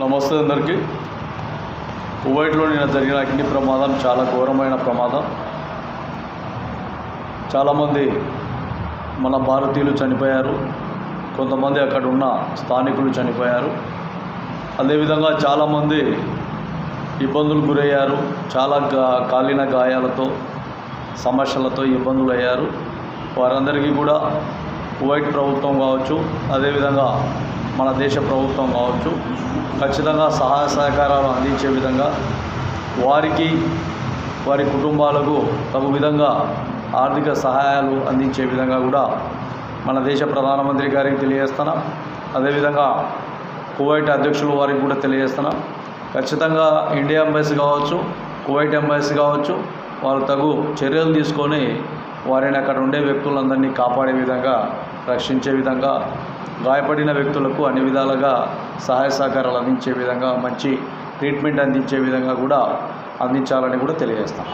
నమస్తే అందరికీ. కువైట్లో నిన్న జరిగిన అగ్ని ప్రమాదం చాలా ఘోరమైన ప్రమాదం. చాలామంది మన భారతీయులు చనిపోయారు. కొంతమంది అక్కడ ఉన్న స్థానికులు చనిపోయారు. అదేవిధంగా చాలామంది ఇబ్బందులు గురయ్యారు. చాలా గా కాలిన గాయాలతో సమస్యలతో ఇబ్బందులు అయ్యారు వారందరికీ కూడా కువైట్ ప్రభుత్వం కావచ్చు అదేవిధంగా మన దేశ ప్రభుత్వం కావచ్చు ఖచ్చితంగా సహాయ సహకారాలు అందించే విధంగా వారికి వారి కుటుంబాలకు తగు విధంగా ఆర్థిక సహాయాలు అందించే విధంగా కూడా మన దేశ ప్రధానమంత్రి గారికి తెలియజేస్తున్నాం. అదేవిధంగా కువైట్ అధ్యక్షులు వారికి కూడా తెలియజేస్తున్నాం. ఖచ్చితంగా ఇండియా ఎంబైసీ కావచ్చు కువైట్ ఎంబైసీ కావచ్చు వారు తగు చర్యలు తీసుకొని వారిని అక్కడ ఉండే వ్యక్తులందరినీ కాపాడే విధంగా రక్షించే విధంగా గాయపడిన వ్యక్తులకు అన్ని విధాలుగా సహాయ సహకారాలు అందించే విధంగా మంచి ట్రీట్మెంట్ అందించే విధంగా కూడా అందించాలని కూడా తెలియజేస్తాను